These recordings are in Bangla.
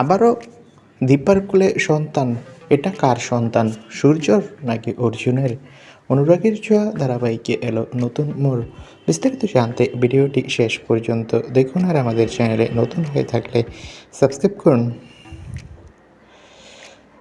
আবারও দীপার কোলে সন্তান, এটা কার সন্তান, সূর্যর নাকি অর্জুনের? অনুরাগের ছোঁয়া ধারাবাহিকে এলো নতুন মোড়। বিস্তারিত জানতে ভিডিওটি শেষ পর্যন্ত দেখুন আর আমাদের চ্যানেলে নতুন হয়ে থাকলে সাবস্ক্রাইব করুন।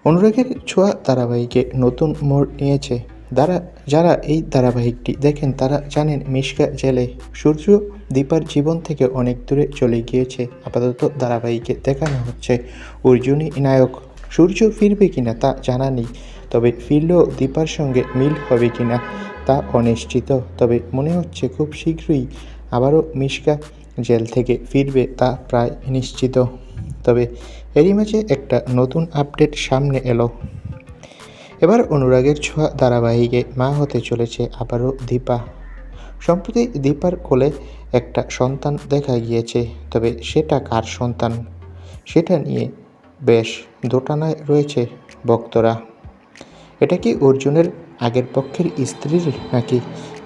অনুরাগের ছোঁয়া ধারাবাহিকে নতুন মোড় নিয়েছে যারা যারা এই ধারাবাহিকটি দেখেন, তারা জানেন মিশকা জেলে সূর্য দীপার জীবন থেকে অনেক দূরে চলে গিয়েছে। আপাতত ধারাবাহিকে দেখানো হচ্ছে অর্জুনই নায়ক। সূর্য ফিরবে কিনা তা জানা নেই, তবে ফিরলেও দীপার সঙ্গে মিল হবে কিনা তা অনিশ্চিত। তবে মনে হচ্ছে খুব শীঘ্রই আবারও মিশকা জেল থেকে ফিরবে তা প্রায় নিশ্চিত। তবে এরই মাঝে একটা নতুন আপডেট সামনে এলো। এবার অনুরাগের ছোঁয়া ধারাবাহিকে মা হতে চলেছে আবারও দীপা। সম্প্রতি দীপার কোলে একটা সন্তান দেখা গিয়েছে, তবে সেটা কার সন্তান? সেটা নিয়ে বেশ দোটানায় রয়েছে ভক্তরা। এটা কি অর্জুনের আগের পক্ষের স্ত্রীর নাকি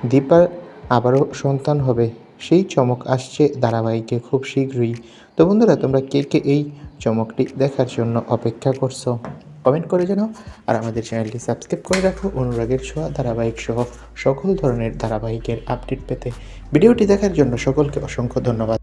দীপার আবারও সন্তান হবে? সেই চমক আসছে ধারাবাহিকে খুব শীঘ্রই। তো বন্ধুরা, তোমরা কে কে এই চমকটি দেখার জন্য অপেক্ষা করছ? কমেন্ট করে জানাও। আর আমাদের চ্যানেলটি সাবস্ক্রাইব করে রাখো। অনুরাগের ছোঁয়া ধারাবাহিক সহ সকল ধরনের ধারাবাহিকের আপডেট পেতে ভিডিওটি দেখার জন্য সকলকে অসংখ্য ধন্যবাদ।